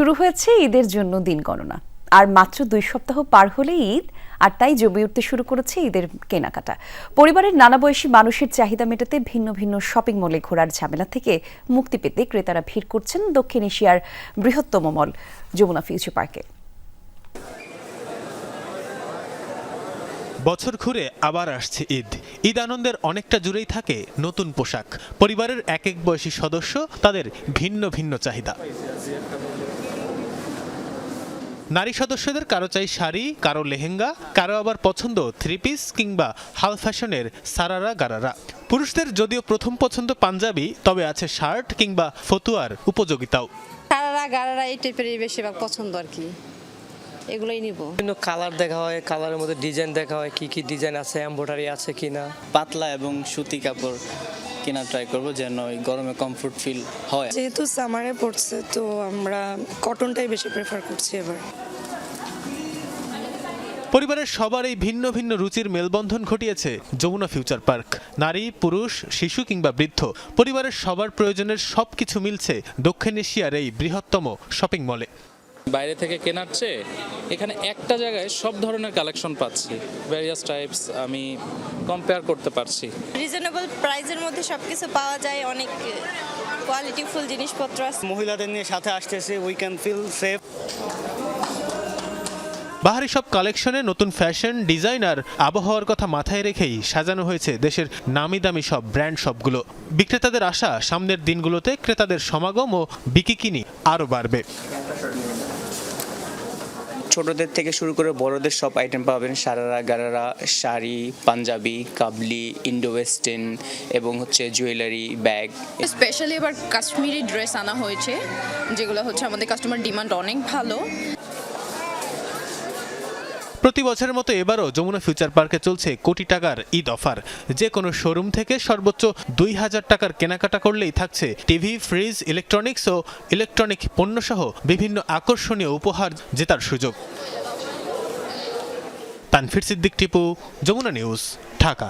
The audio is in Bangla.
শুরু হয়েছে ঈদের জন্য দিন গণনা। আর মাত্র দুই সপ্তাহ পার হলে ঈদ, আর তাই জমে উঠতে শুরু করেছে ঈদের কেনাকাটা। পরিবারের নানা বয়সী মানুষের চাহিদা মেটাতে ভিন্ন ভিন্ন শপিং মলে ঘোরার ঝামেলা থেকে মুক্তি পেতে ক্রেতারা ভিড় করছেন দক্ষিণ এশিয়ার বৃহত্তম মল, যমুনা ফিউচার পার্কে। বছর ঘুরে আবার আসছে ঈদ। ঈদ আনন্দের অনেকটা জুড়েই থাকে নতুন পোশাক। পরিবারের এক এক বয়সী সদস্য তাদের ভিন্ন ভিন্ন চাহিদা। নারী সদস্যদের কারও চাই শাড়ি কারও লেহেঙ্গা কারও আবার পছন্দ থ্রি পিস কিংবা হাল ফ্যাশনের সারারা গারারা। পুরুষদের যদিও প্রথম পছন্দ পাঞ্জাবি তবে আছে শার্ট কিংবা ফতুয়ার উপযোগিতাও। কারারা গারারা এই টাইপেরই বেশিরভাগ পছন্দ আর কি। এগুলোই নিব। বিভিন্ন কালার দেখা হয় কালারের মধ্যে ডিজাইন দেখা হয় কি কি ডিজাইন আছে এমব্রয়ডারি আছে কিনা। পাতলা এবং সুতি কাপড়। কেনার ট্রাই করব যেন ওই গরমে কমফোর্ট ফিল হয়। যেহেতু সামারে পড়ছে তো আমরা কটনটাই বেশি প্রেফার করছি এবার। পরিবারের সবার এই ভিন্ন ভিন্ন রুচির মেলবন্ধন ঘটিয়েছে যমুনা ফিউচার পার্ক। নারী পুরুষ শিশু কিংবা বৃদ্ধ পরিবারের সবার প্রয়োজনের সবকিছু মিলছে দক্ষিণ এশিয়ার এই বৃহত্তম শপিং মলে বাইরে থেকে কেনার চেয়ে এখানে একটা জায়গায় সব ধরনের কালেকশন পাচ্ছি। ভ্যারিয়াস টাইপস আমি কম্পেয়ার করতে পারছি। রিজনেবল প্রাইসের মধ্যে সব কিছু পাওয়া যায় অনেক কোয়ালিটিফুল জিনিসপত্র আছে। মহিলাদের নিয়ে সাথে আসতেছে উই ক্যান ফিল সেফ বাহারি সব কালেকশনে নতুন ফ্যাশন ডিজাইনার আবহাওয়ার কথা মাথায় রেখেই সাজানো হয়েছে দেশের নামি দামি সব ব্র্যান্ড সবগুলো। বিক্রেতাদের আশা সামনের দিনগুলোতে ক্রেতাদের সমাগম ও বিকিকিনি আরও বাড়বে। ছোটদের থেকে শুরু করে বড়দের সব আইটেম পাবেন। সারারা, গারারা, শাড়ি, পাঞ্জাবি, কাবলি ইন্ডো ওয়েস্টার্ন এবং হচ্ছে জুয়েলারি ব্যাগ স্পেশালি এবার কাশ্মীরি ড্রেস আনা হয়েছে, যেগুলো হচ্ছে আমাদের কাস্টমার ডিমান্ড অনেক ভালো। প্রতি বছরের মতো এবারও যমুনা ফিউচার পার্কে চলছে কোটি টাকার ঈদ অফার। যে কোনো শোরুম থেকে সর্বোচ্চ দুই হাজার টাকার কেনাকাটা করলেই থাকছে টিভি, ফ্রিজ, ইলেকট্রনিক্স ও ইলেকট্রনিক পণ্যসহ বিভিন্ন আকর্ষণীয় উপহার জেতার সুযোগ। তানফির সিদ্দিক টিপু, যমুনা নিউজ, ঢাকা।